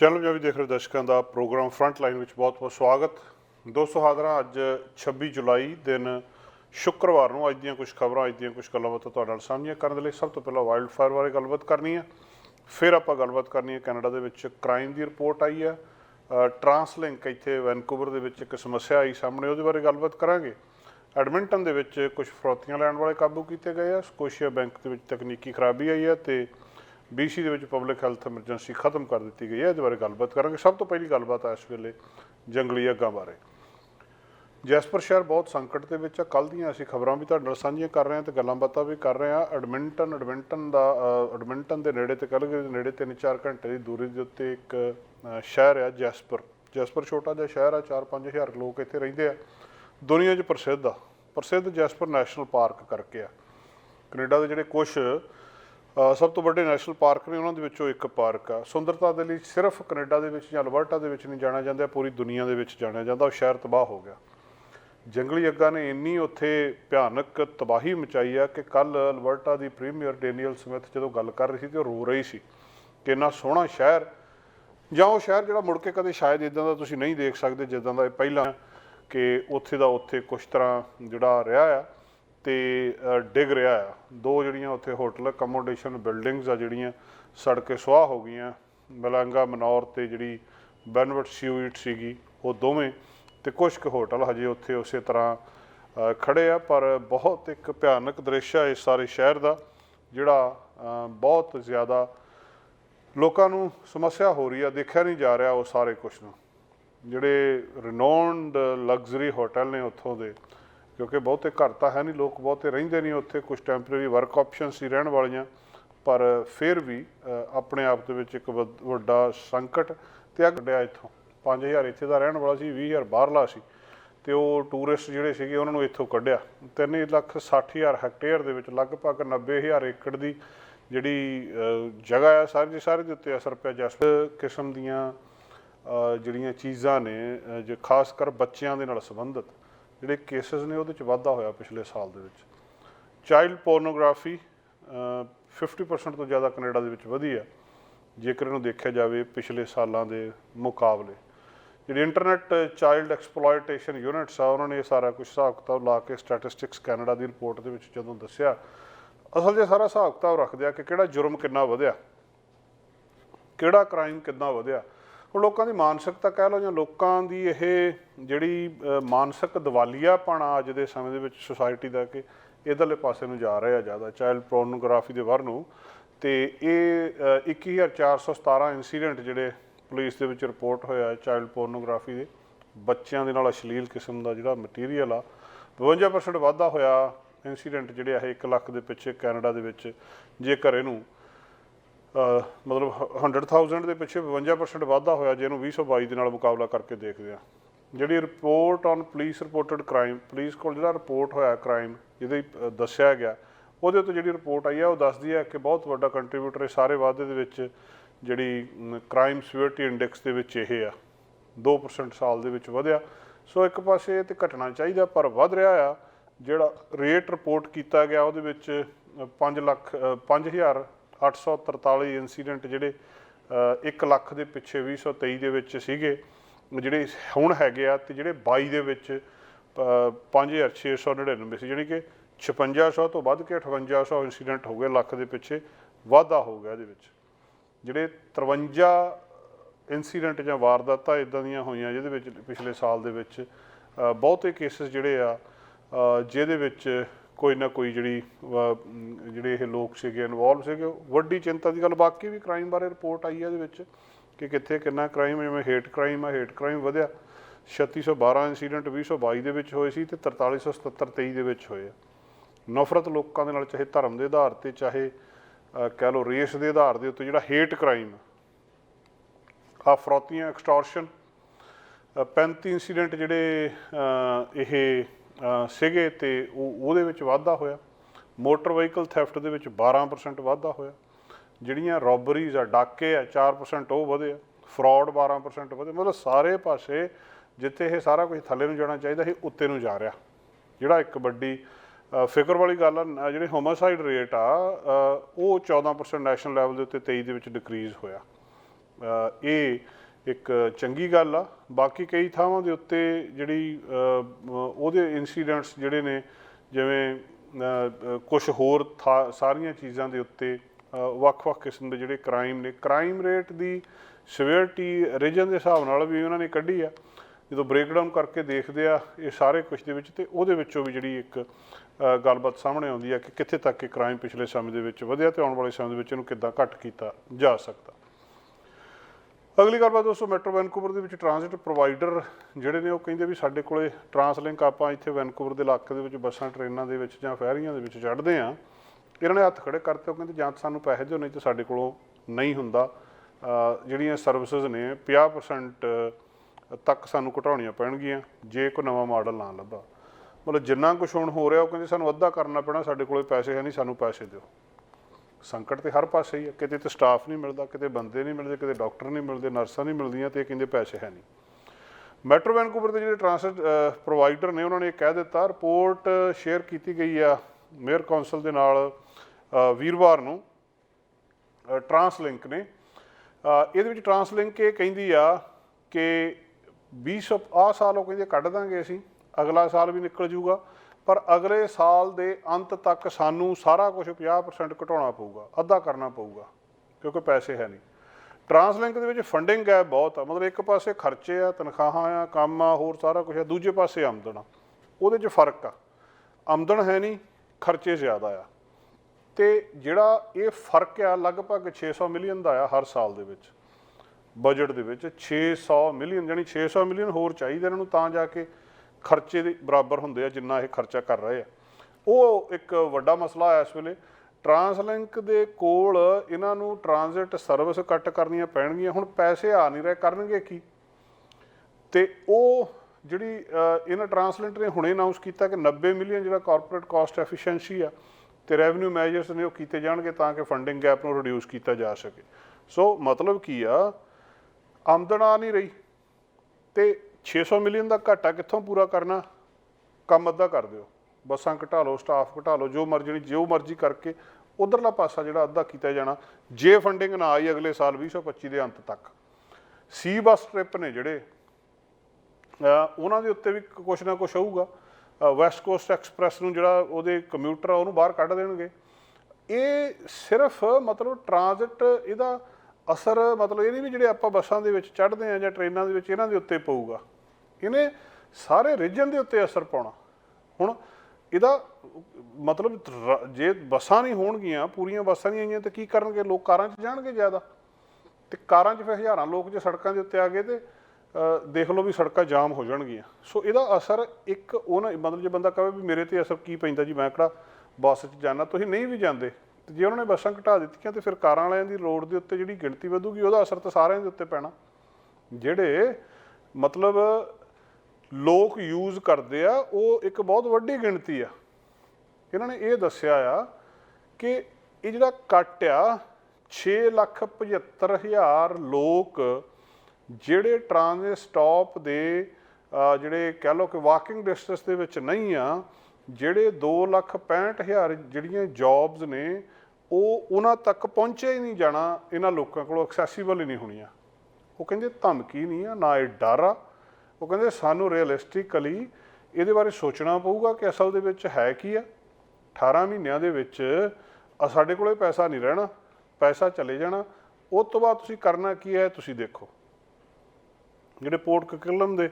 Channel Punjabi ਦੇਖ ਰਹੇ ਦਰਸ਼ਕਾਂ ਦਾ ਪ੍ਰੋਗਰਾਮ ਫਰੰਟ ਲਾਈਨ ਵਿੱਚ ਬਹੁਤ-ਬਹੁਤ ਸਵਾਗਤ। ਦੋਸਤੋ, ਹਾਜ਼ਰਾਂ ਅੱਜ 26 ਜੁਲਾਈ ਦਿਨ ਸ਼ੁੱਕਰਵਾਰ ਨੂੰ। ਅੱਜ ਦੀਆਂ ਕੁਝ ਖਬਰਾਂ, ਅੱਜ ਦੀਆਂ ਕੁਝ ਗੱਲਬਾਤਾਂ ਤੁਹਾਡੇ ਨਾਲ ਸਾਂਝੀਆਂ ਕਰਨ ਦੇ ਲਈ ਸਭ ਤੋਂ ਪਹਿਲਾਂ ਵਾਈਲਡ ਫਾਇਰ ਬਾਰੇ ਗੱਲਬਾਤ ਕਰਨੀ ਹੈ। ਫਿਰ ਆਪਾਂ ਗੱਲਬਾਤ ਕਰਨੀ ਹੈ ਕੈਨੇਡਾ ਦੇ ਵਿੱਚ ਕ੍ਰਾਈਮ ਦੀ ਰਿਪੋਰਟ ਆਈ ਹੈ। ਟਰਾਂਸਲਿੰਕ ਇੱਥੇ ਵੈਨਕੂਵਰ ਦੇ ਵਿੱਚ ਇੱਕ ਸਮੱਸਿਆ ਆਈ ਸਾਹਮਣੇ, ਉਹਦੇ ਬਾਰੇ ਗੱਲਬਾਤ ਕਰਾਂਗੇ। ਐਡਮਿੰਟਨ ਦੇ ਵਿੱਚ ਕੁਝ ਫਰੋਤੀਆਂ ਲੈਣ ਵਾਲੇ ਕਾਬੂ ਕੀਤੇ ਗਏ ਆ। ਸਕੋਸ਼ੀਆ ਬੈਂਕ ਦੇ ਵਿੱਚ ਤਕਨੀਕੀ ਖਰਾਬੀ ਆਈ ਹੈ ਤੇ BC ਦੇ ਵਿੱਚ ਪਬਲਿਕ ਹੈਲਥ ਐਮਰਜੈਂਸੀ ਖਤਮ ਕਰ ਦਿੱਤੀ ਗਈ ਹੈ। ਇਹਦੇ ਬਾਰੇ ਗੱਲਬਾਤ ਕਰਾਂਗੇ। ਸਭ ਤੋਂ ਪਹਿਲੀ ਗੱਲਬਾਤ ਆ ਇਸ ਵੇਲੇ ਜੰਗਲੀ ਅੱਗਾਂ ਬਾਰੇ। ਜੈਸਪਰ ਸ਼ਹਿਰ ਬਹੁਤ ਸੰਕਟ ਦੇ ਵਿੱਚ ਆ। ਕੱਲ ਦੀਆਂ ਅਸੀਂ ਖਬਰਾਂ ਵੀ ਤੁਹਾਡੇ ਨਾਲ ਸਾਂਝੀਆਂ ਕਰ ਰਹੇ ਹਾਂ ਤੇ ਗੱਲਾਂ ਬਾਤਾਂ ਵੀ ਕਰ ਰਹੇ ਹਾਂ। ਐਡਮਿੰਟਨ ਐਡਮਿੰਟਨ ਦਾ ਐਡਮਿੰਟਨ ਦੇ ਨੇੜੇ ਤੇ ਕਲਗਰੀ ਦੇ ਨੇੜੇ 3-4 ਘੰਟੇ ਦੀ ਦੂਰੀ ਦੇ ਉੱਤੇ ਇੱਕ ਸ਼ਹਿਰ ਆ ਜੈਸਪਰ। ਜੈਸਪਰ ਛੋਟਾ ਜਿਹਾ ਸ਼ਹਿਰ ਆ। 4-5000 ਲੋਕ ਇੱਥੇ ਰਹਿੰਦੇ ਆ। ਦੁਨੀਆ 'ਚ ਪ੍ਰਸਿੱਧ ਆ। ਪ੍ਰਸਿੱਧ ਜੈਸਪਰ ਨੈਸ਼ਨਲ ਪਾਰਕ ਕਰਕੇ ਆ। ਕੈਨੇਡਾ ਦੇ ਜਿਹੜੇ ਕੁਝ ਸਭ ਤੋਂ ਵੱਡੇ ਨੈਸ਼ਨਲ ਪਾਰਕ ਨੇ ਉਹਨਾਂ ਦੇ ਵਿੱਚੋਂ ਇੱਕ ਪਾਰਕ ਆ। ਸੁੰਦਰਤਾ ਦੇ ਲਈ ਸਿਰਫ ਕੈਨੇਡਾ ਦੇ ਵਿੱਚ ਜਾਂ ਅਲਬਰਟਾ ਦੇ ਵਿੱਚ ਨਹੀਂ ਜਾਣਿਆ ਜਾਂਦਾ ਪੂਰੀ ਦੁਨੀਆ ਦੇ ਵਿੱਚ ਜਾਣਿਆ ਜਾਂਦਾ ਉਹ ਸ਼ਹਿਰ ਤਬਾਹ ਹੋ ਗਿਆ। ਜੰਗਲੀ ਅੱਗਾਂ ਨੇ ਇੰਨੀ ਉੱਥੇ ਭਿਆਨਕ ਤਬਾਹੀ ਮਚਾਈ ਆ ਕਿ ਕੱਲ ਅਲਬਰਟਾ ਦੀ ਪ੍ਰੀਮੀਅਰ ਡੈਨੀਅਲ ਸਮਿਥ ਜਦੋਂ ਗੱਲ ਕਰ ਰਹੀ ਸੀ ਤੇ ਉਹ ਰੋ ਰਹੀ ਸੀ ਕਿ ਇੰਨਾ ਸੋਹਣਾ ਸ਼ਹਿਰ, ਜਾਂ ਉਹ ਸ਼ਹਿਰ ਜਿਹੜਾ ਮੁੜ ਕੇ ਕਦੇ ਸ਼ਾਇਦ ਇਦਾਂ ਦਾ ਤੁਸੀਂ ਨਹੀਂ ਦੇਖ ਸਕਦੇ ਜਿੱਦਾਂ ਦਾ ਇਹ ਪਹਿਲਾਂ ਕਿ ਉੱਥੇ ਦਾ ਉੱਥੇ ਕੁਝ ਤਰ੍ਹਾਂ ਜਿਹੜਾ ਰਿਹਾ ਆ। ਤੇ ਡਿੱਗ ਰਿਹਾ ਆ। ਦੋ ਜਿਹੜੀਆਂ ਉੱਥੇ ਹੋਟਲ ਅਕਮੋਡੇਸ਼ਨ ਬਿਲਡਿੰਗਸ ਆ ਜਿਹੜੀਆਂ ਸੜ ਕੇ ਸੁਆਹ ਹੋ ਗਈਆਂ। ਮਲੰਗਾ ਮਨੌਰ ਤੇ ਜਿਹੜੀ ਬੈਨਵਟ ਸਿਊਟ ਸੀਗੀ ਉਹ ਦੋਵੇਂ ਤੇ ਕੁਝ ਕੁ ਹੋਟਲ ਹਜੇ ਉੱਥੇ ਉਸੇ ਤਰ੍ਹਾਂ ਅ, ਖੜੇ ਆ। ਪਰ ਬਹੁਤ ਇੱਕ ਭਿਆਨਕ ਦ੍ਰਿਸ਼ ਆ ਇਸ ਸਾਰੇ ਸ਼ਹਿਰ ਦਾ ਜਿਹੜਾ ਬਹੁਤ ਜ਼ਿਆਦਾ ਲੋਕਾਂ ਨੂੰ ਸਮੱਸਿਆ ਹੋ ਰਹੀ ਆ ਦੇਖਿਆ ਨਹੀਂ ਜਾ ਰਿਹਾ ਉਹ ਸਾਰੇ ਕੁਝ ਨੂੰ। ਜਿਹੜੇ ਰਿਨੋਨਡ ਲਗਜ਼ਰੀ ਹੋਟਲ ਨੇ ਉੱਥੋਂ ਦੇ ਕਿਉਂਕਿ ਬਹੁਤੇ ਘਰ ਤਾਂ ਹੈ ਨਹੀਂ ਲੋਕ ਬਹੁਤੇ ਰਹਿੰਦੇ ਨਹੀਂ ਉੱਥੇ ਕੁਝ ਟੈਂਪਰੇਰੀ ਵਰਕ ਆਪਸ਼ਨਸ ਸੀ ਰਹਿਣ ਵਾਲੀਆਂ। ਪਰ ਫਿਰ ਵੀ ਆਪਣੇ ਆਪ ਦੇ ਵਿੱਚ ਇੱਕ ਵੱਡਾ ਸੰਕਟ ਤੇ ਆ ਕੱਢਿਆ ਇੱਥੋਂ। 5000 ਇੱਥੇ ਦਾ ਰਹਿਣ ਵਾਲਾ ਸੀ 20000 ਬਾਹਰਲਾ ਸੀ। ਤੇ ਉਹ ਟੂਰਿਸਟ ਜਿਹੜੇ ਸੀਗੇ ਉਹਨਾਂ ਨੂੰ ਇੱਥੋਂ ਕੱਢਿਆ। 3 ਲੱਖ 60000 ਹੈਕਟੇਅਰ ਦੇ ਵਿੱਚ ਲਗਭਗ 90000 ਏਕੜ ਦੀ ਜਿਹੜੀ ਜਗ੍ਹਾ ਆ ਸਾਰੀ ਦੀ ਸਾਰੀ ਦੇ ਉੱਤੇ ਅਸਰ ਪਿਆ। ਜਸ ਕਿਸਮ ਦੀਆਂ ਜਿਹੜੀਆਂ ਚੀਜ਼ਾਂ ਨੇ ਅ, ਜੋ ਖਾਸ ਕਰ ਬੱਚਿਆਂ ਦੇ ਨਾਲ ਸੰਬੰਧਿਤ ਜਿਹੜੇ ਕੇਸਸ ਨੇ ਉਹਦੇ ਚ ਵਾਧਾ ਹੋਇਆ ਪਿਛਲੇ ਸਾਲ ਦੇ ਵਿੱਚ। ਚਾਈਲਡ ਪੋਰਨੋਗ੍ਰਾਫੀ 50% ਤੋਂ ਜ਼ਿਆਦਾ ਕੈਨੇਡਾ ਦੇ ਵਿੱਚ ਵਧੀ ਆ ਜੇਕਰ ਇਹਨੂੰ ਦੇਖਿਆ ਜਾਵੇ ਪਿਛਲੇ ਸਾਲਾਂ ਦੇ ਮੁਕਾਬਲੇ। ਜਿਹੜੀ ਇੰਟਰਨੈਟ ਚਾਈਲਡ ਐਕਸਪਲੋਇਟੇਸ਼ਨ ਯੂਨਿਟਸ ਆ, ਉਹਨਾਂ ਨੇ ਇਹ ਸਾਰਾ ਕੁਝ ਹਿਸਾਬ ਕਿਤਾਬ ਲਾ ਕੇ ਸਟੈਟਿਸਟਿਕਸ ਕੈਨੇਡਾ ਦੀ ਰਿਪੋਰਟ ਦੇ ਵਿੱਚ ਜਦੋਂ ਦੱਸਿਆ, ਅਸਲ 'ਚ ਸਾਰਾ ਹਿਸਾਬ ਕਿਤਾਬ ਰੱਖਦੇ ਆ ਕਿ ਕਿਹੜਾ ਜੁਰਮ ਕਿੰਨਾ ਵਧਿਆ, ਕਿਹੜਾ ਕ੍ਰਾਈਮ ਕਿੰਨਾ ਵਧਿਆ। ਉਹ ਲੋਕਾਂ ਦੀ ਮਾਨਸਿਕਤਾ ਕਹਿ ਲਓ ਜਾਂ ਲੋਕਾਂ ਦੀ ਇਹ ਜਿਹੜੀ ਅ, ਮਾਨਸਿਕ ਦਿਵਾਲੀਆਪਣਾ ਅੱਜ ਦੇ ਸਮੇਂ ਦੇ ਵਿੱਚ ਸੁਸਾਇਟੀ ਦਾ ਕਿ ਇਧਰਲੇ ਪਾਸੇ ਨੂੰ ਜਾ ਰਿਹਾ ਜ਼ਿਆਦਾ ਚਾਈਲਡ ਪੋਰਨੋਗ੍ਰਾਫੀ ਦੇ ਵੱਲ ਨੂੰ ਤੇ ਇਹ ਅ, 21417 ਇਨਸੀਡੈਂਟ ਜਿਹੜੇ ਪੁਲਿਸ ਦੇ ਵਿੱਚ ਰਿਪੋਰਟ ਹੋਇਆ ਚਾਈਲਡ ਪੋਰਨੋਗ੍ਰਾਫੀ ਦੇ ਬੱਚਿਆਂ ਦੇ ਨਾਲ ਅਸ਼ਲੀਲ ਕਿਸਮ ਦਾ ਜਿਹੜਾ ਮਟੀਰੀਅਲ ਆ 52% ਵਾਧਾ ਹੋਇਆ ਇਨਸੀਡੈਂਟ ਜਿਹੜੇ ਆ ਇਹ 1 ਲੱਖ ਦੇ ਪਿੱਛੇ ਕੈਨੇਡਾ ਦੇ ਵਿੱਚ ਜੇ ਇਹਨੂੰ ਨੂੰ। ਮਤਲਬ 100000 ਦੇ ਪਿੱਛੇ 52% ਵਾਧਾ ਹੋਇਆ ਜੇ ਇਹਨੂੰ 2022 ਦੇ ਨਾਲ ਮੁਕਾਬਲਾ ਕਰਕੇ ਦੇਖਦੇ ਆ ਜਿਹੜੀ report on police reported crime police ਕੋਲ ਜਿਹੜਾ ਰਿਪੋਰਟ ਹੋਇਆ ਕ੍ਰਾਈਮ ਜਿਹਦੇ ਅਹ, ਦੱਸਿਆ ਗਿਆ ਉਹਦੇ ਉੱਤੇ ਜਿਹੜੀ ਰਿਪੋਰਟ ਆਈ ਆ ਉਹ ਦੱਸਦੀ ਹੈ ਕਿ ਬਹੁਤ ਵੱਡਾ ਕੰਟਰੀਬਿਊਟਰ ਇਸ ਸਾਰੇ ਵਾਧੇ ਦੇ ਵਿੱਚ ਜਿਹੜੀ ਕ੍ਰਾਈਮ ਸਿਵਿਅਰਟੀ ਇੰਡੈਕਸ ਦੇ ਵਿੱਚ ਇਹ ਆ। 2% ਸਾਲ ਦੇ ਵਿੱਚ ਵਧਿਆ। ਸੋ ਇੱਕ ਪਾਸੇ ਇਹ ਤੇ ਘਟਣਾ ਚਾਹੀਦਾ ਪਰ ਵੱਧ ਰਿਹਾ ਆ। ਜਿਹੜਾ ਰੇਟ ਰਿਪੋਰਟ ਕੀਤਾ ਗਿਆ ਉਹਦੇ ਵਿੱਚ 5 ਲੱਖ 5843 ਇਨਸੀਡੈਂਟ ਜਿਹੜੇ 1 ਲੱਖ ਦੇ ਪਿੱਛੇ 2023 ਦੇ ਵਿੱਚ ਸੀਗੇ ਜਿਹੜੇ ਹੁਣ ਹੈਗੇ ਆ ਤੇ ਜਿਹੜੇ 22 ਦੇ ਵਿੱਚ ਅ, 5699 ਸੀ ਜਾਣੀ ਕਿ 5600 ਤੋਂ ਵੱਧ ਕੇ 5800 ਇਨਸੀਡੈਂਟ ਹੋ ਗਏ ਲੱਖ ਦੇ ਪਿੱਛੇ ਵਾਧਾ ਹੋ ਗਿਆ ਇਹਦੇ ਵਿੱਚ। ਜਿਹੜੇ 53 ਇਨਸੀਡੈਂਟ ਜਾਂ ਵਾਰਦਾਤਾਂ ਇਦਾਂ ਦੀਆਂ ਹੋਈਆਂ ਜਿਹਦੇ ਵਿੱਚ ਪਿਛਲੇ ਸਾਲ ਦੇ ਵਿੱਚ ਬਹੁਤੇ ਕੇਸਸ ਜਿਹੜੇ ਆ ਜਿਹਦੇ ਵਿੱਚ ਕੋਈ ਨਾ ਕੋਈ ਜਿਹੜੀ ਜਿਹੜੇ ਇਹ ਲੋਕ ਸੀਗੇ ਇਨਵੋਲਵ ਸੀਗੇ, ਉਹ ਵੱਡੀ ਚਿੰਤਾ ਦੀ ਗੱਲ, ਬਾਕੀ ਵੀ ਕ੍ਰਾਈਮ ਬਾਰੇ ਰਿਪੋਰਟ ਆਈ ਹੈ ਇਹਦੇ ਵਿੱਚ ਕਿ ਕਿੱਥੇ ਕਿੰਨਾ ਕ੍ਰਾਈਮ ਜਿਵੇਂ ਹੇਟ ਕ੍ਰਾਈਮ ਆ ਹੇਟ ਕ੍ਰਾਈਮ ਵਧਿਆ। 3612 ਇਨਸੀਡੈਂਟ 2022 ਦੇ ਵਿੱਚ ਹੋਏ ਸੀ ਤੇ 4377 23 ਦੇ ਵਿੱਚ ਹੋਏ ਆ। ਨਫ਼ਰਤ ਲੋਕਾਂ ਦੇ ਨਾਲ, ਚਾਹੇ ਧਰਮ ਦੇ ਆਧਾਰ ਤੇ, ਚਾਹੇ ਕਹਿ ਲਓ ਰੇਸ ਦੇ ਆਧਾਰ ਦੇ ਉੱਤੇ ਜਿਹੜਾ ਹੇਟ ਕ੍ਰਾਈਮ ਆ। ਫਰੋਤੀਆਂ ਐਕਸਟੋਰਸ਼ਨ 35 ਇਨਸੀਡੈਂਟ ਜਿਹੜੇ ਇਹ ਸੀਗੇ ਤੇ ਉਹ ਉਹਦੇ ਵਿੱਚ ਵਾਧਾ ਹੋਇਆ। ਮੋਟਰ ਵਹੀਕਲ ਥੈਫਟ ਦੇ ਵਿੱਚ 12% ਵਾਧਾ ਹੋਇਆ। ਜਿਹੜੀਆਂ ਰੋਬਰੀਜ਼ ਆ, ਡਾਕੇ ਆ 4% ਉਹ ਵਧੇ ਆ। ਫਰਾਡ 12% ਵਧੇ। ਮਤਲਬ ਸਾਰੇ ਪਾਸੇ ਜਿੱਥੇ ਇਹ ਸਾਰਾ ਕੁਝ ਥੱਲੇ ਨੂੰ ਜਾਣਾ ਚਾਹੀਦਾ ਸੀ ਉੱਤੇ ਨੂੰ ਜਾ ਰਿਹਾ। ਜਿਹੜਾ ਇੱਕ ਵੱਡੀ ਫਿਕਰ ਵਾਲੀ ਗੱਲ ਆ ਨ- ਜਿਹੜੇ ਹੋਮੋਸਾਈਡ ਰੇਟ ਆ ਉਹ 14% ਨੈਸ਼ਨਲ ਲੈਵਲ ਦੇ ਉੱਤੇ 23 ਦੇ ਵਿੱਚ ਡਿਕਰੀਜ਼ ਹੋਇਆ। ਇਹ ਇੱਕ ਚੰਗੀ ਗੱਲ ਆ। ਬਾਕੀ ਕਈ ਥਾਵਾਂ ਦੇ ਉੱਤੇ ਜਿਹੜੀ ਉਹਦੇ ਇਨਸੀਡੈਂਟਸ ਜਿਹੜੇ ਨੇ, ਜਿਵੇਂ ਕੁਝ ਹੋਰ ਥਾ- ਸਾਰੀਆਂ ਚੀਜ਼ਾਂ ਦੇ ਉੱਤੇ ਵੱਖ-ਵੱਖ ਕਿਸਮ ਦੇ ਜਿਹੜੇ ਕ੍ਰਾਈਮ ਨੇ। ਕ੍ਰਾਈਮ ਰੇਟ ਦੀ ਸਿਵਿਅਰਿਟੀ ਰੀਜਨ ਦੇ ਹਿਸਾਬ ਨਾਲ ਵੀ ਉਹਨਾਂ ਨੇ ਕੱਢੀ ਆ। ਜਦੋਂ ਬ੍ਰੇਕਡਾਊਨ ਕਰਕੇ ਦੇਖਦੇ ਆ ਇਹ ਸਾਰੇ ਕੁਝ ਦੇ ਵਿੱਚ ਤੇ ਉਹਦੇ ਵਿੱਚੋਂ ਵੀ ਜਿਹੜੀ ਇੱਕ ਗੱਲਬਾਤ ਸਾਹਮਣੇ ਆਉਂਦੀ ਆ ਕਿ ਕਿੱਥੇ ਤੱਕ ਇਹ ਕ੍ਰਾਈਮ ਪਿਛਲੇ ਸਮੇਂ ਦੇ ਵਿੱਚ ਵਧਿਆ ਤੇ ਆਉਣ ਵਾਲੇ ਸਮੇਂ ਦੇ ਵਿੱਚ ਇਹਨੂੰ ਕਿੱਦਾਂ ਘੱਟ ਕੀਤਾ ਜਾ ਸਕਦਾ। ਅਗਲੀ ਗੱਲਬਾਤ ਦੋਸਤੋ, ਮੈਟਰੋ ਵੈਨਕੂਵਰ ਦੇ ਵਿੱਚ ਟ੍ਰਾਂਜ਼ਿਟ ਪ੍ਰੋਵਾਈਡਰ ਜਿਹੜੇ ਨੇ, ਉਹ ਕਹਿੰਦੇ ਵੀ ਸਾਡੇ ਕੋਲੇ ਟਰਾਂਸਲਿੰਕ ਆਪਾਂ ਇੱਥੇ ਵੈਨਕੂਵਰ ਦੇ ਇਲਾਕੇ ਦੇ ਵਿੱਚ ਬੱਸਾਂ, ਟ੍ਰੇਨਾਂ ਦੇ ਵਿੱਚ ਜਾਂ ਫੈਰੀਆਂ ਦੇ ਵਿੱਚ ਚੜ੍ਹਦੇ ਆ ਇਹਨਾਂ ਨੇ ਹੱਥ ਖੜੇ ਕਰਤੇ, ਉਹ ਕਹਿੰਦੇ ਜਾਂ ਤਾਂ ਸਾਨੂੰ ਪੈਸੇ ਦਿਓ, ਨਹੀਂ ਤਾਂ ਸਾਡੇ ਕੋਲੋਂ ਨਹੀਂ ਹੁੰਦਾ। ਜਿਹੜੀਆਂ ਸਰਵਿਸਿਜ਼ ਨੇ 50% ਤੱਕ ਸਾਨੂੰ ਘਟਾਉਣੀਆਂ ਪੈਣਗੀਆਂ, ਜੇ ਕੋਈ ਨਵਾਂ ਮਾਡਲ ਨਾ ਲੱਭਾ। ਮਤਲਬ ਜਿੰਨਾ ਕੁਛ ਹੁਣ ਹੋ ਰਿਹਾ, ਉਹ ਕਹਿੰਦੇ ਸਾਨੂੰ ਅੱਧਾ ਕਰਨਾ ਪੈਣਾ, ਸਾਡੇ ਕੋਲੇ ਪੈਸੇ ਹੈ ਨਹੀਂ, ਸਾਨੂੰ ਪੈਸੇ ਦਿਓ। ਸੰਕਟ ਤੇ ਹਰ ਪਾਸੇ ਹੀ ਹੈ। ਕਿਤੇ ਤੇ ਸਟਾਫ ਨਹੀਂ ਮਿਲਦਾ, ਕਿਤੇ ਬੰਦੇ ਨਹੀਂ ਮਿਲਦੇ, ਕਿਤੇ ਡਾਕਟਰ ਨਹੀਂ ਮਿਲਦੇ ਨਰਸਾਂ ਨਹੀਂ ਮਿਲਦੀਆਂ ਤੇ ਇਹ ਕਹਿੰਦੇ ਪੈਸੇ ਹੈ ਨਹੀਂ। ਮੈਟਰੋ ਵੈਨਕੂਵਰ ਦੇ ਜਿਹੜੇ ਟ੍ਰਾਂਸਪੋਰਟ ਪ੍ਰੋਵਾਈਡਰ ਨੇ, ਉਹਨਾਂ ਨੇ ਇਹ ਕਹਿ ਦਿੱਤਾ ਰਿਪੋਰਟ ਸ਼ੇਅਰ ਕੀਤੀ ਗਈ ਆ ਮੇਅਰ ਕੌਂਸਲ ਦੇ ਨਾਲ ਵੀਰਵਾਰ ਨੂੰ ਟਰਾਂਸਲਿੰਕ ਨੇ। ਇਹਦੇ ਵਿੱਚ ਟਰਾਂਸਲਿੰਕ ਇਹ ਕਹਿੰਦੀ ਆ ਕਿ 20 ਆਹ ਸਾਲ ਉਹ ਕਹਿੰਦੇ ਕੱਢ ਦਾਂਗੇ ਅਸੀਂ, ਅਗਲਾ ਸਾਲ ਵੀ ਨਿਕਲ ਜੂਗਾ ਪਰ ਅਗਲੇ ਸਾਲ ਦੇ ਅੰਤ ਤੱਕ ਸਾਨੂੰ ਸਾਰਾ ਕੁਝ 50% ਘਟਾਉਣਾ ਪਊਗਾ, ਅੱਧਾ ਕਰਨਾ ਪਊਗਾ, ਕਿਉਂਕਿ ਪੈਸੇ ਹੈ ਨਹੀਂ। ਟਰਾਂਸਲਿੰਕ ਦੇ ਵਿੱਚ ਫੰਡਿੰਗ ਗੈਪ ਬਹੁਤ ਆ, ਮਤਲਬ ਇੱਕ ਪਾਸੇ ਖਰਚੇ ਆ, ਤਨਖਾਹਾਂ ਆ, ਕੰਮ ਆ, ਹੋਰ ਸਾਰਾ ਕੁਝ ਆ, ਦੂਜੇ ਪਾਸੇ ਆਮਦਨ ਆ। ਉਹਦੇ 'ਚ ਫ਼ਰਕ ਆ। ਆਮਦਨ ਹੈ ਨਹੀਂ, ਖਰਚੇ ਜ਼ਿਆਦਾ ਆ। ਤੇ ਜਿਹੜਾ ਇਹ ਫ਼ਰਕ ਆ, ਲਗਭਗ 600 ਮਿਲੀਅਨ ਦਾ ਆ ਹਰ ਸਾਲ ਦੇ ਵਿੱਚ। ਬਜਟ ਦੇ ਵਿੱਚ 600 ਮਿਲੀਅਨ ਜਾਨੀ 600 ਮਿਲੀਅਨ ਹੋਰ ਚਾਹੀਦੇ ਇਹਨਾਂ ਨੂੰ ਤਾਂ ਜਾ ਕੇ ਖਰਚੇ ਦੇ ਬਰਾਬਰ ਹੁੰਦੇ ਆ, ਜਿੰਨਾ ਇਹ ਖਰਚਾ ਕਰ ਰਹੇ ਆ। ਉਹ ਇੱਕ ਵੱਡਾ ਮਸਲਾ ਹੈ ਇਸ ਵੇਲੇ। ਟਰਾਂਸਲਿੰਕ ਦੇ ਕੋਲ ਇਹਨਾਂ ਨੂੰ ਟ੍ਰਾਂਜ਼ਿਟ ਸਰਵਿਸ ਕੱਟ ਕਰਨੀਆਂ ਪੈਣਗੀਆਂ। ਹੁਣ ਪੈਸੇ ਆ ਨਹੀਂ ਰਹੇ, ਕਰਨਗੇ ਕੀ? ਤੇ ਉਹ ਜਿਹੜੀ ਇਹਨਾਂ ਟਰਾਂਸਲੇਟ ਨੇ ਹੁਣੇ ਅਨਾਉਂਸ ਕੀਤਾ ਕਿ 90 ਮਿਲੀਅਨ ਜਿਹੜਾ ਕਾਰਪੋਰੇਟ ਕਾਸਟ ਐਫੀਸ਼ੀਐਂਸੀ ਆ ਤੇ ਰੈਵਨਿਊ ਮੈਜਰਸ ਨੇ ਉਹ ਕੀਤੇ ਜਾਣਗੇ ਤਾਂ ਕਿ ਫੰਡਿੰਗ ਗੈਪ ਨੂੰ ਰਿਡਿਊਸ ਕੀਤਾ ਜਾ ਸਕੇ। ਸੋ ਮਤਲਬ ਕੀ ਆ? ਆਮਦਨ ਆ ਨਹੀਂ ਰਹੀ। ਤੇ 600 ਮਿਲੀਅਨ ਦਾ ਘਾਟਾ ਕਿੱਥੋਂ ਪੂਰਾ ਕਰਨਾ? ਕੰਮ ਅੱਧਾ ਕਰ ਦਿਓ। ਬੱਸਾਂ ਘਟਾ ਲਓ, ਸਟਾਫ ਘਟਾ ਲਓ, ਜੋ ਮਰਜ਼ੀ ਜੋ ਮਰਜ਼ੀ ਕਰਕੇ ਉਧਰਲਾ ਪਾਸਾ ਜਿਹੜਾ ਅੱਧਾ ਕੀਤਾ ਜਾਣਾ, ਜੇ ਫੰਡਿੰਗ ਨਾ ਆਈ ਅਗਲੇ ਸਾਲ 2025 ਦੇ ਅੰਤ ਤੱਕ। ਸੀ ਬੱਸ ਟ੍ਰਿਪ ਨੇ ਜਿਹੜੇ ਉਹਨਾਂ ਦੇ ਉੱਤੇ ਵੀ ਕੁਛ ਨਾ ਕੁਛ ਹੋਊਗਾ। ਵੈਸਟ ਕੋਸਟ ਐਕਸਪ੍ਰੈਸ ਨੂੰ ਜਿਹੜਾ ਉਹਦੇ ਕੰਮਿਊਟਰ ਆ, ਉਹਨੂੰ ਬਾਹਰ ਕੱਢ ਦੇਣਗੇ। ਇਹ ਸਿਰਫ ਮਤਲਬ ਟ੍ਰਾਂਜ਼ਿਟ ਇਹਦਾ ਅਸਰ, ਮਤਲਬ ਇਹ ਨਹੀਂ ਵੀ ਜਿਹੜੇ ਆਪਾਂ ਬੱਸਾਂ ਦੇ ਵਿੱਚ ਚੜ੍ਹਦੇ ਆ ਜਾਂ ਟ੍ਰੇਨਾਂ ਦੇ ਵਿੱਚ ਇਹਨਾਂ ਦੇ ਉੱਤੇ ਪਊਗਾ। ਇਹਨੇ ਸਾਰੇ ਰੀਜਨ ਦੇ ਉੱਤੇ ਅਸਰ ਪਾਉਣਾ। ਹੁਣ ਇਹਦਾ ਮਤਲਬ ਜੇ ਬੱਸਾਂ ਨਹੀਂ ਹੋਣਗੀਆਂ, ਪੂਰੀਆਂ ਬੱਸਾਂ ਨਹੀਂ ਆਈਆਂ, ਤਾਂ ਕੀ ਕਰਨਗੇ? ਲੋਕ ਕਾਰਾਂ 'ਚ ਜਾਣਗੇ ਜ਼ਿਆਦਾ। ਤੇ ਕਾਰਾਂ 'ਚ ਫਿਰ ਹਜ਼ਾਰਾਂ ਲੋਕ ਜੇ ਸੜਕਾਂ ਦੇ ਉੱਤੇ ਆ ਗਏ ਤੇ ਦੇਖ ਲਓ ਵੀ ਸੜਕਾਂ ਜਾਮ ਹੋ ਜਾਣਗੀਆਂ। ਸੋ ਇਹਦਾ ਅਸਰ ਇੱਕ ਉਹ ਨਾ, ਮਤਲਬ ਜੇ ਬੰਦਾ ਕਹੇ ਵੀ ਮੇਰੇ ਤੇ ਅਸਰ ਕੀ ਪੈਂਦਾ ਜੀ, ਮੈਂ ਕਿਹੜਾ ਬੱਸ 'ਚ ਜਾਣਾ ਤੁਸੀਂ ਨਹੀਂ ਵੀ ਜਾਂਦੇ। ਤੇ ਜੇ ਉਹਨਾਂ ਨੇ ਬੱਸਾਂ ਘਟਾ ਦਿੱਤੀਆਂ, ਤੇ ਫਿਰ ਕਾਰਾਂ ਵਾਲਿਆਂ ਦੀ ਰੋਡ ਦੇ ਉੱਤੇ ਜਿਹੜੀ ਗਿਣਤੀ ਵਧੂਗੀ, ਉਹਦਾ ਅਸਰ ਤਾਂ ਸਾਰਿਆਂ ਦੇ ਉੱਤੇ ਪੈਣਾ। ਜਿਹੜੇ ਮਤਲਬ ਲੋਕ ਯੂਜ਼ ਕਰਦੇ ਆ, ਉਹ ਇੱਕ ਬਹੁਤ ਵੱਡੀ ਗਿਣਤੀ ਆ। ਇਹਨਾਂ ਨੇ ਇਹ ਦੱਸਿਆ ਆ ਕਿ ਇਹ ਜਿਹੜਾ ਕੱਟ ਆ 6 ਲੱਖ 75 ਹਜ਼ਾਰ ਲੋਕ ਜਿਹੜੇ ਟ੍ਰਾਂਜ਼ਿਟ ਸਟਾਪ ਦੇ ਜਿਹੜੇ ਕਹਿ ਲਓ ਕਿ ਵਾਕਿੰਗ ਡਿਸਟੈਂਸ ਦੇ ਵਿੱਚ ਨਹੀਂ ਆ, ਜਿਹੜੇ 2 ਲੱਖ 65 ਹਜ਼ਾਰ ਜਿਹੜੀਆਂ ਜੌਬਸ ਨੇ, ਉਹ ਉਹਨਾਂ ਤੱਕ ਪਹੁੰਚਿਆ ਹੀ ਨਹੀਂ ਜਾਣਾ, ਇਹਨਾਂ ਲੋਕਾਂ ਕੋਲ ਐਕਸੈਸਿਬਲ ਹੀ ਨਹੀਂ ਹੋਣੀਆਂ। ਉਹ ਕਹਿੰਦੇ ਧਮਕੀ ਨਹੀਂ ਆ, ਨਾ ਇਹ ਡਰ ਆ ਉਹ ਕਹਿੰਦੇ ਸਾਨੂੰ ਰੀਅਲਿਸਟਿਕਲੀ ਇਹਦੇ ਬਾਰੇ ਸੋਚਣਾ ਪਊਗਾ ਕਿ ਅਸਲ ਦੇ ਵਿੱਚ ਹੈ ਕੀ ਆ। 18 ਮਹੀਨਿਆਂ ਦੇ ਵਿੱਚ ਸਾਡੇ ਕੋਲੇ ਪੈਸਾ ਨਹੀਂ ਰਹਿਣਾ, ਪੈਸਾ ਚਲੇ ਜਾਣਾ। ਉਸ ਤੋਂ ਬਾਅਦ ਤੁਸੀਂ ਕਰਨਾ ਕੀ ਹੈ, ਤੁਸੀਂ ਦੇਖੋ। ਜਿਹੜੇ ਪੋਰਟ ਕਕਿਲਮ ਦੇ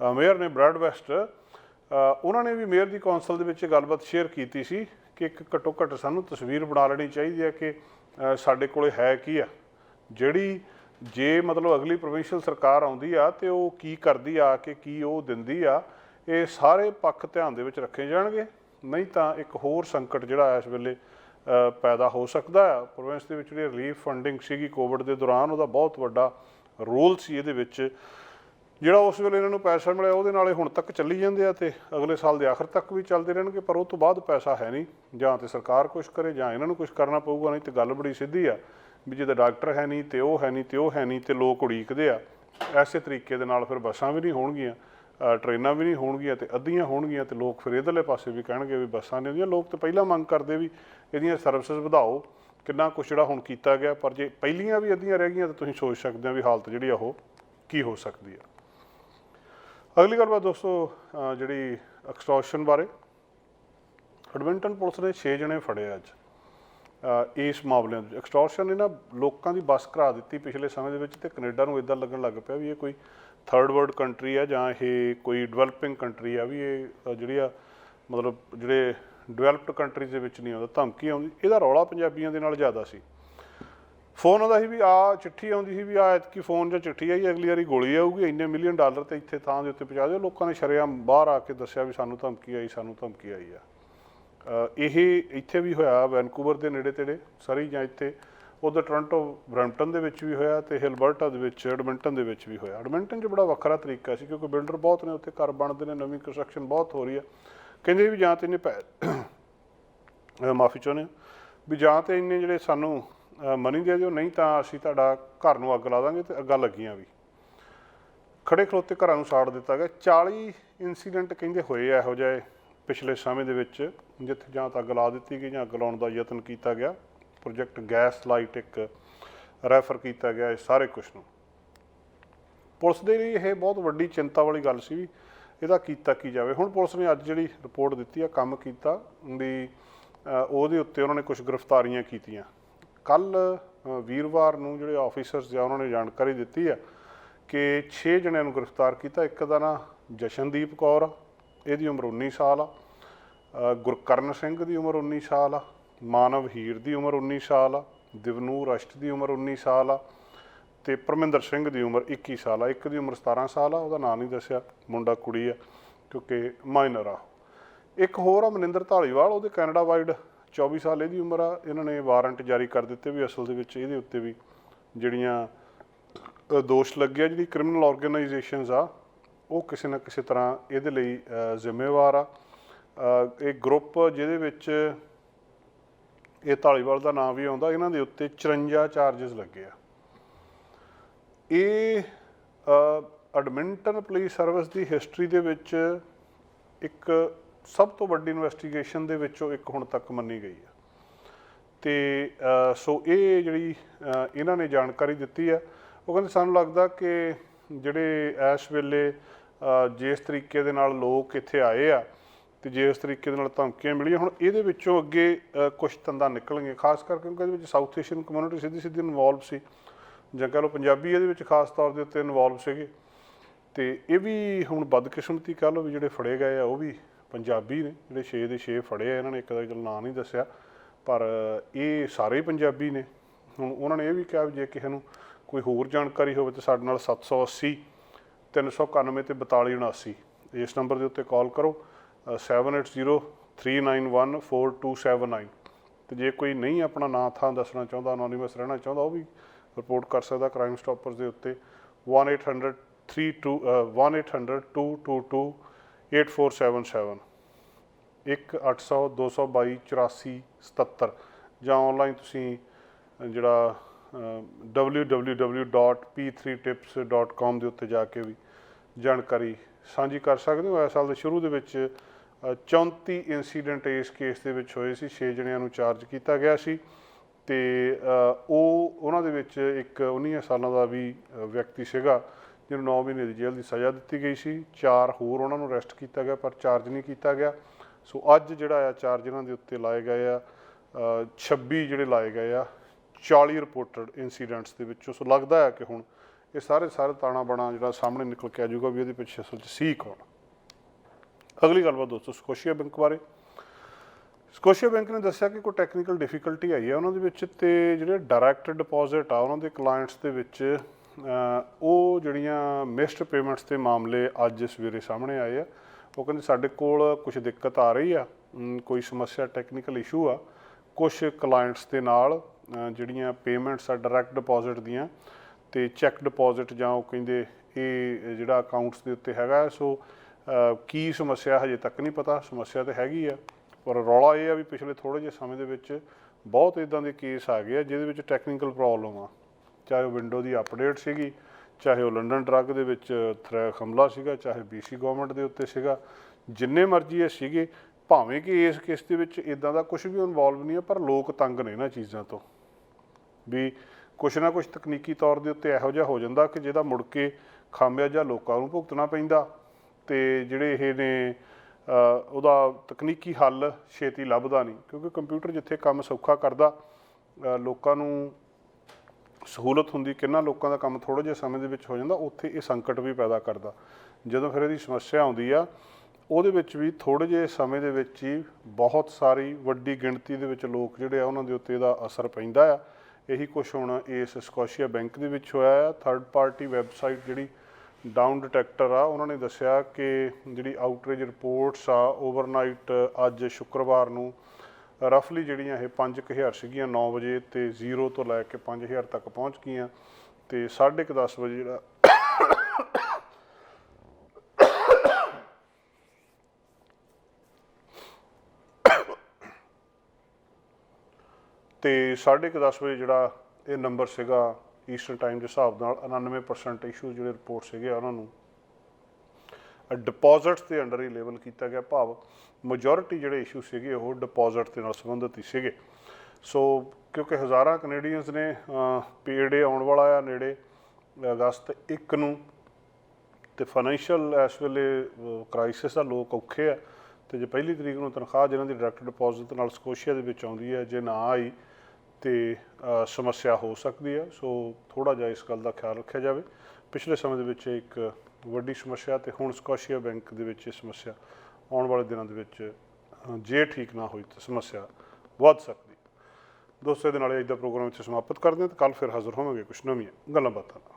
ਮੇਅਰ ਨੇ ਬ੍ਰੈਡ ਵੈਸਟ ਉਹਨਾਂ ਨੇ ਵੀ ਮੇਅਰ ਦੀ ਕੌਂਸਲ ਦੇ ਵਿੱਚ ਇਹ ਗੱਲਬਾਤ ਸ਼ੇਅਰ ਕੀਤੀ ਸੀ ਕਿ ਇੱਕ ਘੱਟੋ ਘੱਟ ਸਾਨੂੰ ਤਸਵੀਰ ਬਣਾ ਲੈਣੀ ਚਾਹੀਦੀ ਹੈ ਕਿ ਸਾਡੇ ਕੋਲੇ ਹੈ ਕੀ ਆ। ਜਿਹੜੀ ਜੇ ਮਤਲਬ ਅਗਲੀ ਪ੍ਰੋਵਿੰਸ਼ੀਅਲ ਸਰਕਾਰ ਆਉਂਦੀ ਆ ਤੇ ਉਹ ਕੀ ਕਰਦੀ ਆ ਕਿ ਕੀ ਉਹ ਦਿੰਦੀ ਆ, ਇਹ ਸਾਰੇ ਪੱਖ ਧਿਆਨ ਦੇ ਵਿੱਚ ਰੱਖੇ ਜਾਣਗੇ। ਨਹੀਂ ਤਾਂ ਇੱਕ ਹੋਰ ਸੰਕਟ ਜਿਹੜਾ ਇਸ ਵੇਲੇ ਪੈਦਾ ਹੋ ਸਕਦਾ ਹੈ ਪ੍ਰੋਵਿੰਸ ਦੇ ਵਿੱਚ ਜਿਹੜੀ ਰਿਲੀਫ ਫੰਡਿੰਗ ਸੀਗੀ ਕੋਵਿਡ ਦੇ ਦੌਰਾਨ, ਉਹਦਾ ਬਹੁਤ ਵੱਡਾ ਰੋਲ ਸੀ ਇਹਦੇ ਵਿੱਚ। ਜਿਹੜਾ ਉਸ ਵੇਲੇ ਇਹਨਾਂ ਨੂੰ ਪੈਸਾ ਮਿਲਿਆ, ਉਹਦੇ ਨਾਲੇ ਹੁਣ ਤੱਕ ਚੱਲੀ ਜਾਂਦੇ ਆ ਤੇ ਅਗਲੇ ਸਾਲ ਦੇ ਆਖਰ ਤੱਕ ਵੀ ਚੱਲਦੇ ਰਹਿਣਗੇ, ਪਰ ਉਹ ਤੋਂ ਬਾਅਦ ਪੈਸਾ ਹੈ ਨਹੀਂ। ਜਾਂ ਤੇ ਸਰਕਾਰ ਕੁਝ ਕਰੇ, ਜਾਂ ਇਹਨਾਂ ਨੂੰ ਕੁਝ ਕਰਨਾ ਪਊਗਾ, ਨਹੀਂ ਤੇ ਗੱਲ ਬੜੀ ਸਿੱਧੀ ਆ। ਵੀ ਜਿਹਦਾ ਡਾਕਟਰ ਹੈ ਨਹੀਂ ਤੇ ਉਹ ਹੈ ਨਹੀਂ ਤੇ ਉਹ ਹੈ ਨਹੀਂ ਤੇ ਲੋਕ ਉਡੀਕਦੇ ਆ ਐਸੇ ਤਰੀਕੇ ਦੇ ਨਾਲ ਫਿਰ ਬੱਸਾਂ ਵੀ ਨਹੀਂ ਹੋਣਗੀਆਂ ਅ, ਟ੍ਰੇਨਾਂ ਵੀ ਨਹੀਂ ਹੋਣਗੀਆਂ ਤੇ ਅੱਧੀਆਂ ਹੋਣਗੀਆਂ ਤੇ ਲੋਕ ਫਿਰ ਇਧਰਲੇ ਪਾਸੇ ਵੀ ਕਹਿਣਗੇ ਵੀ ਬੱਸਾਂ ਨਹੀਂ ਹੁੰਦੀਆਂ। ਲੋਕ ਤਾਂ ਪਹਿਲਾਂ ਮੰਗ ਕਰਦੇ ਵੀ ਇਹਦੀਆਂ ਸਰਵਿਸਿਜ਼ ਵਧਾਓ ਕਿੰਨਾ ਕੁਛ ਜਿਹੜਾ ਹੁਣ ਕੀਤਾ ਗਿਆ ਪਰ ਜੇ ਪਹਿਲੀਆਂ ਵੀ ਅੱਧੀਆਂ ਰਹਿ ਗਈਆਂ ਤਾਂ ਤੁਸੀਂ ਸੋਚ ਸਕਦੇ ਹੋ ਵੀ ਹਾਲਤ ਜਿਹੜੀ ਆ ਉਹ ਕੀ ਹੋ ਸਕਦੀ ਆ। ਅਗਲੀ ਗੱਲ ਬਾਤ ਦੋਸਤੋ ਜਿਹੜੀ ਐਕਸਟੋਰਸ਼ਨ ਬਾਰੇ ਐਡਮਿੰਟਨ ਪੁਲਿਸ ਨੇ 6 ਜਣੇ ਫੜੇ ਅੱਜ। ਇਸ ਮਾਮਲਿਆਂ ਵਿੱਚ ਐਕਸਟੋਰਸ਼ਨ ਨੇ ਨਾ ਲੋਕਾਂ ਦੀ ਬੱਸ ਕਰਾ ਦਿੱਤੀ ਪਿਛਲੇ ਸਮੇਂ ਦੇ ਵਿੱਚ ਤੇ ਕੈਨੇਡਾ ਨੂੰ ਇਦਾਂ ਲੱਗਣ ਲੱਗ ਪਿਆ ਵੀ ਇਹ ਕੋਈ ਥਰਡ ਵਰਲਡ ਕੰਟਰੀ ਆ ਜਾਂ ਇਹ ਕੋਈ ਡਿਵੈਲਪਿੰਗ ਕੰਟਰੀ ਆ ਵੀ ਇਹ ਜਿਹੜੀ ਆ, ਮਤਲਬ ਜਿਹੜੇ ਡਿਵੈਲਪਡ ਕੰਟਰੀਜ਼ ਦੇ ਵਿੱਚ ਨਹੀਂ ਆਉਂਦਾ ਧਮਕੀ ਆਉਂਦੀ, ਇਹਦਾ ਰੌਲਾ ਪੰਜਾਬੀਆਂ ਦੇ ਨਾਲ ਜ਼ਿਆਦਾ ਸੀ। ਫੋਨ ਆਉਂਦਾ ਸੀ ਵੀ ਆ ਚਿੱਠੀ ਆਉਂਦੀ ਸੀ ਵੀ ਆ ਐਤਕੀ ਫੋਨ ਜਾਂ ਚਿੱਠੀ ਆਈ ਅਗਲੀ ਵਾਰੀ ਗੋਲੀ ਆਊਗੀ, ਇੰਨੇ ਮਿਲੀਅਨ ਡਾਲਰ ਤੇ ਇੱਥੇ ਥਾਂ ਦੇ ਉੱਤੇ ਪਹੁੰਚਾ ਦਿਓ। ਲੋਕਾਂ ਨੇ ਸ਼ਰੇਆਮ ਬਾਹਰ ਆ ਕੇ ਦੱਸਿਆ ਵੀ ਸਾਨੂੰ ਧਮਕੀ ਆਈ, ਸਾਨੂੰ ਧਮਕੀ ਆਈ ਆ। ਇਹ ਇੱਥੇ ਵੀ ਹੋਇਆ, ਵੈਨਕੂਵਰ ਦੇ ਨੇੜੇ ਤੇੜੇ ਸਾਰੀ ਜਾਂ ਇੱਥੇ। ਉਧਰ ਟੋਰਾਂਟੋ, ਬਰੈਂਪਟਨ ਦੇ ਵਿੱਚ ਵੀ ਹੋਇਆ ਤੇ ਹਿਲਬਰਟਾ ਦੇ ਵਿੱਚ, ਐਡਮਿੰਟਨ ਦੇ ਵਿੱਚ ਵੀ ਹੋਇਆ। ਐਡਮਿੰਟਨ 'ਚ ਬੜਾ ਵੱਖਰਾ ਤਰੀਕਾ ਸੀ ਕਿਉਂਕਿ ਬਿਲਡਰ ਬਹੁਤ ਨੇ, ਉੱਥੇ ਘਰ ਬਣਦੇ ਨੇ, ਨਵੀਂ ਕੰਸਟਰਕਸ਼ਨ ਬਹੁਤ ਹੋ ਰਹੀ ਹੈ। ਕਹਿੰਦੇ ਵੀ ਜਾਂ ਤੇ ਇਹਨੇ ਪੈ ਮਾਫੀ ਚਾਹੁੰਦੇ ਹਾਂ। ਵੀ ਜਾਂ ਤੇ ਇੰਨੇ ਜਿਹੜੇ ਸਾਨੂੰ ਮਨੀ ਦੇ ਦਿਓ, ਨਹੀਂ ਤਾਂ ਅਸੀਂ ਤੁਹਾਡਾ ਘਰ ਨੂੰ ਅੱਗ ਲਾ ਦਾਂਗੇ ਤੇ ਅੱਗਾਂ ਲੱਗੀਆਂ ਵੀ। ਖੜੇ ਖਲੋਤੇ ਘਰਾਂ ਨੂੰ ਸਾੜ ਦਿੱਤਾ ਗਿਆ। 40 ਇਨਸੀਡੈਂਟ ਕਹਿੰਦੇ ਹੋਏ ਆ ਇਹੋ ਜਿਹੇ। ਪਿਛਲੇ ਸਮੇਂ ਦੇ ਵਿੱਚ ਜਿੱਥੇ ਜਾਂ ਤਾਂ ਅੱਗ ਲਾ ਦਿੱਤੀ ਗਈ ਜਾਂ ਅੱਗ ਲਾਉਣ ਦਾ ਯਤਨ ਕੀਤਾ ਗਿਆ ਪ੍ਰੋਜੈਕਟ ਗੈਸ ਲਾਈਟ ਇੱਕ ਰੈਫਰ ਕੀਤਾ ਗਿਆ ਇਹ ਸਾਰੇ ਕੁਝ ਨੂੰ। ਪੁਲਿਸ ਦੇ ਲਈ ਇਹ ਬਹੁਤ ਵੱਡੀ ਚਿੰਤਾ ਵਾਲੀ ਗੱਲ ਸੀ ਵੀ ਇਹਦਾ ਕੀਤਾ ਕੀ ਜਾਵੇ। ਹੁਣ ਪੁਲਿਸ ਨੇ ਅੱਜ ਜਿਹੜੀ ਰਿਪੋਰਟ ਦਿੱਤੀ ਆ, ਕੰਮ ਕੀਤਾ ਵੀ ਉਹਦੇ ਉੱਤੇ ਉਹਨਾਂ ਨੇ ਕੁਝ ਗ੍ਰਿਫਤਾਰੀਆਂ ਕੀਤੀਆਂ। ਕੱਲ ਵੀਰਵਾਰ ਨੂੰ ਜਿਹੜੇ ਆਫੀਸਰਸ ਜਾਂ ਉਹਨਾਂ ਨੇ ਜਾਣਕਾਰੀ ਦਿੱਤੀ ਆ ਕਿ 6 ਜਣਿਆਂ ਨੂੰ ਗ੍ਰਿਫਤਾਰ ਕੀਤਾ। ਇੱਕ ਦਾ ਨਾਂ ਜਸ਼ਨਦੀਪ ਕੌਰ ਇਹਦੀ ਉਮਰ 19 ਸਾਲ ਆ। ਗੁਰਕਰਨ ਸਿੰਘ ਦੀ ਉਮਰ 19 ਸਾਲ ਆ। ਮਾਨਵ ਹੀਰ ਦੀ ਉਮਰ 19 ਸਾਲ ਆ। ਦਿਵਨੂਰ ਅਸ਼ਟ ਦੀ ਉਮਰ 19 ਸਾਲ ਆ। ਤੇ ਪਰਮਿੰਦਰ ਸਿੰਘ ਦੀ ਉਮਰ 21 ਸਾਲ ਆ। ਇੱਕ ਦੀ ਉਮਰ 17 ਸਾਲ ਆ, ਉਹਦਾ ਨਾਂ ਨਹੀਂ ਦੱਸਿਆ। ਮੁੰਡਾ ਕੁੜੀ ਆ, ਕਿਉਂਕਿ ਮਾਈਨਰ ਆ। ਇੱਕ ਹੋਰ ਆ, ਮਨਿੰਦਰ ਧਾਲੀਵਾਲ, ਉਹਦੇ ਕੈਨੇਡਾ ਵਾਈਡ 24 ਸਾਲ ਇਹਦੀ ਉਮਰ ਆ। ਇਹਨਾਂ ਨੇ ਵਾਰੰਟ ਜਾਰੀ ਕਰ ਦਿੱਤੇ ਵੀ ਅਸਲ ਦੇ ਵਿੱਚ ਇਹਦੇ ਉੱਤੇ ਵੀ ਜਿਹੜੀਆਂ ਦੋਸ਼ ਲੱਗਿਆ ਜਿਹੜੀ ਕ੍ਰਿਮੀਨਲ ਆਰਗੇਨਾਈਜੇਸ਼ਨਸ ਆ ਉਹ ਕਿਸੇ ਨਾ ਕਿਸੇ ਤਰ੍ਹਾਂ ਇਹਦੇ ਲਈ ਅ, ਜ਼ਿੰਮੇਵਾਰ ਆ। ਇਹ ਗਰੁੱਪ ਜਿਹਦੇ ਵਿੱਚ ਇਹ ਢਾਲੀਵਾਲ ਦਾ ਨਾਮ ਵੀ ਆਉਂਦਾ ਇਹਨਾਂ ਦੇ ਉੱਤੇ 54 ਚਾਰजेस ਲੱਗੇ ਆ। ਇਹ ਐਡਮਿੰਟਨ ਪੁਲਿਸ ਸਰਵਿਸ ਦੀ ਹਿਸਟਰੀ ਦੇ ਵਿੱਚ ਇੱਕ ਸਭ ਤੋਂ ਵੱਡੀ ਇਨਵੈਸਟੀਗੇਸ਼ਨ ਦੇ ਵਿੱਚੋਂ ਇੱਕ ਹੁਣ ਤੱਕ ਮੰਨੀ ਗਈ ਹੈ ਤੇ ਸੋ ਇਹ ਜਿਹੜੀ ਇਹਨਾਂ ਨੇ ਜਾਣਕਾਰੀ ਦਿੱਤੀ ਆ ਉਹ ਕਹਿੰਦੇ ਸਾਨੂੰ ਲੱਗਦਾ ਕਿ ਜਿਹੜੇ ਇਸ ਵੇਲੇ ਜਿਸ ਤਰੀਕੇ ਦੇ ਨਾਲ ਲੋਕ ਇੱਥੇ ਆਏ ਆ ਤੇ ਜਿਸ ਤਰੀਕੇ ਦੇ ਨਾਲ ਧਮਕੀਆਂ ਮਿਲੀਆਂ, ਹੁਣ ਇਹਦੇ ਵਿੱਚੋਂ ਅੱਗੇ ਕੁਝ ਤੰਦਾਂ ਨਿਕਲਣਗੀਆਂ ਖਾਸ ਕਰਕੇ ਕਿਉਂਕਿ ਇਹਦੇ ਵਿੱਚ ਸਾਊਥ ਏਸ਼ੀਅਨ ਕਮਿਊਨਿਟੀ ਸਿੱਧੀ ਸਿੱਧੀ ਇਨਵੋਲਵ ਸੀ, ਜਾਂ ਕਹ ਲਓ ਪੰਜਾਬੀ ਇਹਦੇ ਵਿੱਚ ਖਾਸ ਤੌਰ ਦੇ ਉੱਤੇ ਇਨਵੋਲਵ ਸੀਗੇ। ਤੇ ਇਹ ਵੀ ਹੁਣ ਬਦਕਿਸਮਤੀ ਕਹ ਲਓ ਵੀ ਜਿਹੜੇ ਫੜੇ ਗਏ ਆ, ਉਹ ਵੀ ਪੰਜਾਬੀ ਨੇ, ਜਿਹੜੇ 6 ਦੇ 6 ਫੜੇ ਆ, ਇਹਨਾਂ ਨੇ ਇੱਕ ਦਾ ਚਲ ਨਾਂ ਨਹੀਂ ਦੱਸਿਆ, ਪਰ ਇਹ ਸਾਰੇ ਪੰਜਾਬੀ ਨੇ। ਹੁਣ ਉਹਨਾਂ ਨੇ ਇਹ ਵੀ ਕਿਹਾ ਵੀ ਜੇ ਕਿਸੇ ਨੂੰ ਕੋਈ ਹੋਰ ਜਾਣਕਾਰੀ ਹੋਵੇ ਤਾਂ ਸਾਡੇ ਨਾਲ 780 391 ਤੇ 4279 ਇਸ ਨੰਬਰ ਦੇ ਉੱਤੇ ਕਾਲ ਕਰੋ ਅ, 7803914279 ਤੇ ਜੇ ਕੋਈ ਨਹੀਂ ਆਪਣਾ ਨਾਂ ਥਾਂ ਦੱਸਣਾ ਚਾਹੁੰਦਾ ਅਨੋਨਿਮਸ ਰਹਿਣਾ ਚਾਹੁੰਦਾ ਉਹ ਵੀ ਰਿਪੋਰਟ ਕਰ ਸਕਦਾ ਕ੍ਰਾਈਮ ਸਟਾਪਰਸ ਦੇ ਉੱਤੇ। 1800 32 1800 222 8477 1800 222 84 77 ਜਾਂ ਆਨਲਾਈਨ ਤੁਸੀਂ ਅ, ਜਿਹੜਾ ਅ, www.p3tips.com ਦੇ ਉੱਤੇ ਜਾ ਕੇ ਵੀ ਜਾਣਕਾਰੀ ਸਾਂਝੀ ਕਰ ਸਕਦੇ ਹੋ। ਇਸ ਸਾਲ ਦੇ ਸ਼ੁਰੂ ਦੇ ਵਿੱਚ ਅ, 34 ਇਨਸੀਡੈਂਟ ਇਸ ਕੇਸ ਦੇ ਵਿੱਚ ਹੋਏ ਸੀ। 6 ਜਣਿਆਂ ਨੂੰ ਚਾਰਜ ਕੀਤਾ ਗਿਆ ਸੀ ਤੇ ਉਹ ਉਹਨਾਂ ਦੇ ਵਿੱਚ ਇੱਕ 19 ਸਾਲਾਂ ਦਾ ਵੀ ਵਿਅਕਤੀ ਸੀਗਾ ਜਿਹਨੂੰ 9 ਮਹੀਨੇ ਦੀ ਜੇਲ੍ਹ ਦੀ ਸਜ਼ਾ ਦਿੱਤੀ ਗਈ ਸੀ। ਚਾਰ ਹੋਰ ਉਹਨਾਂ ਨੂੰ ਅਰੈਸਟ ਕੀਤਾ ਗਿਆ ਪਰ ਚਾਰਜ ਨਹੀਂ ਕੀਤਾ ਗਿਆ। ਸੋ ਅੱਜ ਜਿਹੜਾ ਆ ਚਾਰਜ ਇਹਨਾਂ ਦੇ ਉੱਤੇ ਲਾਏ ਗਏ ਆ ਅ, 26 ਜਿਹੜੇ ਲਾਏ ਗਏ ਆ 40 ਰਿਪੋਰਟਡ ਇਨਸੀਡੈਂਟਸ ਦੇ ਵਿੱਚੋਂ। ਸੋ ਲੱਗਦਾ ਹੈ ਕਿ ਹੁਣ ਇਹ ਸਾਰੇ ਸਾਰੇ ਤਾਣਾ ਬਣਾ ਜਿਹੜਾ ਸਾਹਮਣੇ ਨਿਕਲ ਕੇ ਆ ਜਾਊਗਾ ਵੀ ਉਹਦੇ ਪਿੱਛੇ ਅਸਲ 'ਚ ਸੀ ਕੌਣ। ਅਗਲੀ ਗੱਲਬਾਤ ਦੋਸਤੋ, ਸਕੋਸ਼ੀਆ ਬੈਂਕ ਬਾਰੇ। ਸਕੋਸ਼ੀਆ ਬੈਂਕ ਨੇ ਦੱਸਿਆ ਕਿ ਕੋਈ ਟੈਕਨੀਕਲ ਡਿਫਿਕਲਟੀ ਆਈ ਹੈ ਉਹਨਾਂ ਦੇ ਵਿੱਚ ਤੇ ਜਿਹੜੇ ਡਾਇਰੈਕਟ ਡਿਪੋਜ਼ਿਟ ਆ ਉਹਨਾਂ ਦੇ ਕਲਾਇੰਟਸ ਦੇ ਵਿੱਚ ਉਹ ਜਿਹੜੀਆਂ ਮਿਸਡ ਪੇਮੈਂਟਸ ਦੇ ਮਾਮਲੇ ਅੱਜ ਸਵੇਰੇ ਸਾਹਮਣੇ ਆਏ ਆ। ਉਹ ਕਹਿੰਦੇ ਸਾਡੇ ਕੋਲ ਕੁਝ ਦਿੱਕਤ ਆ ਰਹੀ ਆ ਕੋਈ ਸਮੱਸਿਆ ਟੈਕਨੀਕਲ ਇਸ਼ੂ ਆ। ਕੁਝ ਕਲਾਇੰਟਸ ਦੇ ਨਾਲ ਜਿਹੜੀਆਂ ਪੇਮੈਂਟਸ ਆ ਡਾਇਰੈਕਟ ਡਿਪੋਜ਼ਿਟ ਦੀਆਂ ਤੇ ਚੈੱਕ ਡਿਪੋਜ਼ਿਟ ਜਾਂ ਉਹ ਕਹਿੰਦੇ ਇਹ ਜਿਹੜਾ ਅਕਾਊਂਟਸ ਦੇ ਉੱਤੇ ਹੈਗਾ, ਸੋ ਕੀ ਸਮੱਸਿਆ ਹਜੇ ਤੱਕ ਨਹੀਂ ਪਤਾ, ਸਮੱਸਿਆ ਤਾਂ ਹੈਗੀ ਆ, ਪਰ ਰੌਲਾ ਇਹ ਆ ਵੀ ਪਿਛਲੇ ਥੋੜੇ ਜਿਹੇ ਸਮੇਂ ਦੇ ਵਿੱਚ ਬਹੁਤ ਇਦਾਂ ਦੇ ਕੇਸ ਆ ਗਏ ਆ ਜਿਹਦੇ ਵਿੱਚ ਟੈਕਨੀਕਲ ਪ੍ਰੋਬਲਮ ਆ। ਚਾਹੇ ਉਹ ਵਿੰਡੋ ਦੀ ਅਪਡੇਟ ਸੀਗੀ, ਚਾਹੇ ਉਹ ਲੰਡਨ ਡਰੱਗ ਦੇ ਵਿੱਚ ਥ੍ਰੈਕ ਹਮਲਾ ਸੀਗਾ, ਚਾਹੇ ਬੀਸੀ ਗਵਰਨਮੈਂਟ ਦੇ ਉੱਤੇ ਸੀਗਾ, ਜਿੰਨੇ ਮਰਜ਼ੀ ਇਹ ਸੀਗੇ, ਭਾਵੇਂ ਕਿ ਇਸ ਕੇਸ ਦੇ ਵਿੱਚ ਇਦਾਂ ਦਾ ਕੁਝ ਵੀ ਇਨਵੋਲਵ ਨਹੀਂ ਹੈ ਪਰ ਲੋਕ ਤੰਗ ਨੇ ਇਹਨਾਂ ਚੀਜ਼ਾਂ ਤੋਂ। ਵੀ ਕੁਛ ਨਾ ਕੁਛ ਤਕਨੀਕੀ ਤੌਰ ਦੇ ਉੱਤੇ ਇਹੋ ਜਿਹਾ ਹੋ ਜਾਂਦਾ ਕਿ ਜਿਹਦਾ ਮੁੜ ਕੇ ਖਾਮਿਆਜਾ ਲੋਕਾਂ ਨੂੰ ਭੁਗਤਣਾ ਪੈਂਦਾ। ਤੇ ਜਿਹੜੇ ਇਹ ਨੇ ਉਹਦਾ ਤਕਨੀਕੀ ਹੱਲ ਛੇਤੀ ਲੱਭਦਾ ਨਹੀਂ, ਕਿਉਂਕਿ ਕੰਪਿਊਟਰ ਜਿੱਥੇ ਕੰਮ ਸੌਖਾ ਕਰਦਾ ਲੋਕਾਂ ਨੂੰ ਸਹੂਲਤ ਹੁੰਦੀ ਕਿੰਨਾ ਲੋਕਾਂ ਦਾ ਕੰਮ ਥੋੜੇ ਜਿਹੇ ਸਮੇਂ ਦੇ ਵਿੱਚ ਹੋ ਜਾਂਦਾ, ਉੱਥੇ ਇਹ ਸੰਕਟ ਵੀ ਪੈਦਾ ਕਰਦਾ। ਜਦੋਂ ਫਿਰ ਇਹਦੀ ਸਮੱਸਿਆ ਆਉਂਦੀ ਆ, ਉਹਦੇ ਵਿੱਚ ਵੀ ਥੋੜੇ ਜਿਹੇ ਸਮੇਂ ਦੇ ਵਿੱਚ ਹੀ ਬਹੁਤ ਸਾਰੀ ਵੱਡੀ ਗਿਣਤੀ ਦੇ ਵਿੱਚ ਲੋਕ ਜਿਹੜੇ ਆ, ਉਹਨਾਂ ਦੇ ਉੱਤੇ ਇਹਦਾ ਅਸਰ ਪੈਂਦਾ ਆ। ਇਹੀ ਕੁਝ ਹੁਣ ਇਸ ਸਕੋਸ਼ੀਆ ਬੈਂਕ ਦੇ ਵਿੱਚ ਹੋਇਆ ਆ। ਥਰਡ ਪਾਰਟੀ ਵੈਬਸਾਈਟ ਜਿਹੜੀ ਡਾਊਨ ਡਿਟੈਕਟਰ ਆ, ਉਹਨਾਂ ਨੇ ਦੱਸਿਆ ਕਿ ਜਿਹੜੀ ਆਊਟਰੇਜ ਰਿਪੋਰਟਸ ਆ ਓਵਰਨਾਈਟ ਅੱਜ ਸ਼ੁੱਕਰਵਾਰ ਨੂੰ ਰਫਲੀ ਜਿਹੜੀਆਂ ਇਹ 5000 ਸੀਗੀਆਂ 9 ਵਜੇ ਤੇ 0 ਤੋਂ ਲੈ ਕੇ 5000 ਤੱਕ ਪਹੁੰਚ ਗਈਆਂ। ਤੇ 10:30 ਵਜੇ ਜਿਹੜਾ ਤੇ 10:30 ਵਜੇ ਜਿਹੜਾ ਇਹ ਨੰਬਰ ਸੀਗਾ ਈਸਟਰਨ ਟਾਈਮ ਦੇ ਹਿਸਾਬ ਨਾਲ 99% ਇਸ਼ੂ ਜਿਹੜੇ ਰਿਪੋਰਟ ਸੀਗੇ ਉਹਨਾਂ ਨੂੰ ਡਿਪੋਜ਼ਿਟਸ ਦੇ ਅੰਡਰ ਹੀ ਲੇਬਲ ਕੀਤਾ ਗਿਆ ਭਾਵ ਮੈਜੋਰਿਟੀ ਜਿਹੜੇ ਇਸ਼ੂ ਸੀਗੇ ਉਹ ਡਿਪੋਜ਼ਿਟ ਦੇ ਨਾਲ ਸੰਬੰਧਿਤ ਹੀ ਸੀਗੇ। ਸੋ ਕਿਉਂਕਿ ਹਜ਼ਾਰਾਂ ਕੈਨੇਡੀਅਨਸ ਨੇ ਪੀਡੇ ਆਉਣ ਵਾਲਾ ਆ ਨੇੜੇ, ਅਗਸਤ 1 ਨੂੰ, ਤੇ ਫਾਈਨੈਂਸ਼ੀਅਲ ਇਸ ਵੇਲੇ ਕ੍ਰਾਈਸਿਸ ਆ, ਲੋਕ ਔਖੇ ਆ, ਤੇ ਜੇ ਪਹਿਲੀ ਤਰੀਕ ਨੂੰ ਤਨਖਾਹ ਜਿਹਨਾਂ ਦੀ ਡਾਇਰੈਕਟ ਡਿਪੋਜ਼ਿਟ ਨਾਲ ਸਕੋਸ਼ੀਆ ਦੇ ਵਿੱਚ ਆਉਂਦੀ ਹੈ, ਜੇ ਨਾ ਆਈ ਤੇ ਸਮੱਸਿਆ ਹੋ ਸਕਦੀ ਹੈ। ਸੋ ਥੋੜਾ ਜਿਹਾ ਇਸ ਗੱਲ ਦਾ ਖਿਆਲ ਰੱਖਿਆ ਜਾਵੇ। ਪਿਛਲੇ ਸਮੇਂ ਦੇ ਵਿੱਚ ਇਹ ਇੱਕ ਵੱਡੀ ਸਮੱਸਿਆ ਤੇ ਹੁਣ ਸਕੋਸ਼ੀਆ ਬੈਂਕ ਦੇ ਵਿੱਚ ਇਹ ਸਮੱਸਿਆ ਆਉਣ ਵਾਲੇ ਦਿਨਾਂ ਦੇ ਵਿੱਚ ਜੇ ਠੀਕ ਨਾ ਹੋਈ ਤਾਂ ਸਮੱਸਿਆ ਵੱਧ ਸਕਦੀ ਹੈ। ਦੋਸਤੋ, ਇਹਦੇ ਨਾਲ ਅੱਜ ਦਾ ਪ੍ਰੋਗਰਾਮ ਇੱਥੇ ਸਮਾਪਤ ਕਰਦੇ ਹਾਂ ਤੇ ਕੱਲ ਫਿਰ ਹਾਜ਼ਰ ਹੋਵਾਂਗੇ ਕੁਝ ਨਵੀਆਂ ਗੱਲਾਂ ਬਾਤਾਂ ਨਾਲ।